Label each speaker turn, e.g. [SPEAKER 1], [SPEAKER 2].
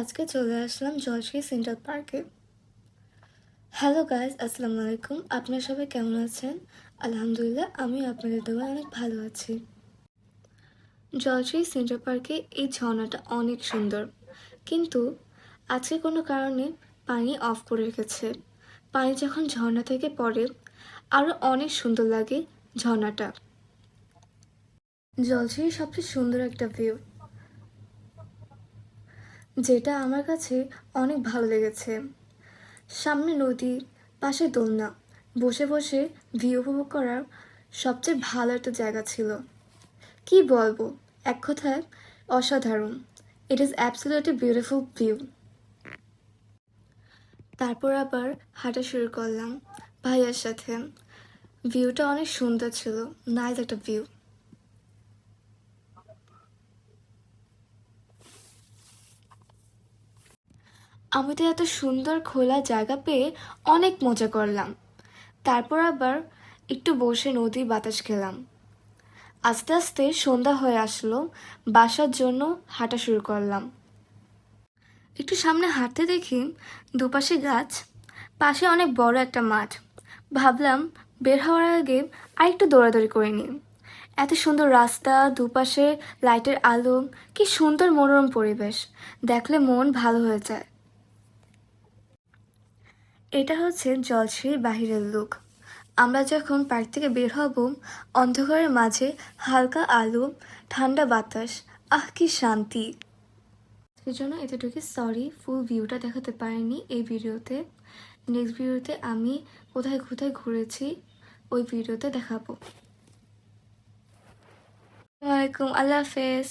[SPEAKER 1] আজকে চলে আসলাম জলশ্রী সেন্ট্রাল পার্কে। হ্যালো গাইজ আসসালামু আলাইকুম। আপনারা সবাই কেমন আছেন? আলহামদুলিল্লাহ আমি আপনাদের দোয়া অনেক ভালো আছি। জলশ্রী সেন্ট্রাল পার্কে এই ঝর্ণাটা অনেক সুন্দর। কিন্তু আজকে কোনো কারণে পানি অফ করে রেখেছে। পানি যখন ঝর্ণা থেকে পড়ে আরও অনেক সুন্দর লাগে ঝর্ণাটা। জলশ্রীর সবচেয়ে সুন্দর একটা ভিউ যেটা আমার কাছে অনেক ভালো লেগেছে। সামনে নদী, পাশে দোলনা, বসে বসে ভিউ উপভোগ করার সবচেয়ে ভালো একটা জায়গা ছিল। কি বলব, এক কথায় অসাধারণ। It is absolutely beautiful view তারপর আবার হাঁটা শুরু করলাম ভাইয়ার সাথে। ভিউটা অনেক সুন্দর ছিল নাইস একটা ভিউ আমি তো এত সুন্দর খোলা জায়গা পেয়ে অনেক মজা করলাম। তারপর আবার একটু বসে নদীর বাতাস খেলাম। আস্তে আস্তে সন্ধ্যা হয়ে আসলো, বাসার জন্য হাঁটা শুরু করলাম। একটু সামনে হাঁটতে দেখি দুপাশে গাছ, পাশে অনেক বড় একটা মাঠ। ভাবলাম বের হওয়ার আগে আরেকটু দৌড়াদৌড়ি করে নিই। এত সুন্দর রাস্তা, দুপাশে লাইটের আলো, কি সুন্দর মনোরম পরিবেশ। দেখলে মন ভালো হয়ে যায়। এটা হচ্ছে জলশ্রীর বাহিরের লুক। আমরা যখন পার্ক থেকে বের হব, অন্ধকারের মাঝে হালকা আলো, ঠান্ডা বাতাস, আহ, কি শান্তি! সেই জন্য এতটুকু সরি ফুল ভিউটা দেখাতে পারিনি এই ভিডিওতে। নেক্সট ভিডিওতে আমি কোথায় কোথায় ঘুরেছি, ওই ভিডিওতে দেখাবো। আসসালামাইকুম আল্লাহ হাফেজ।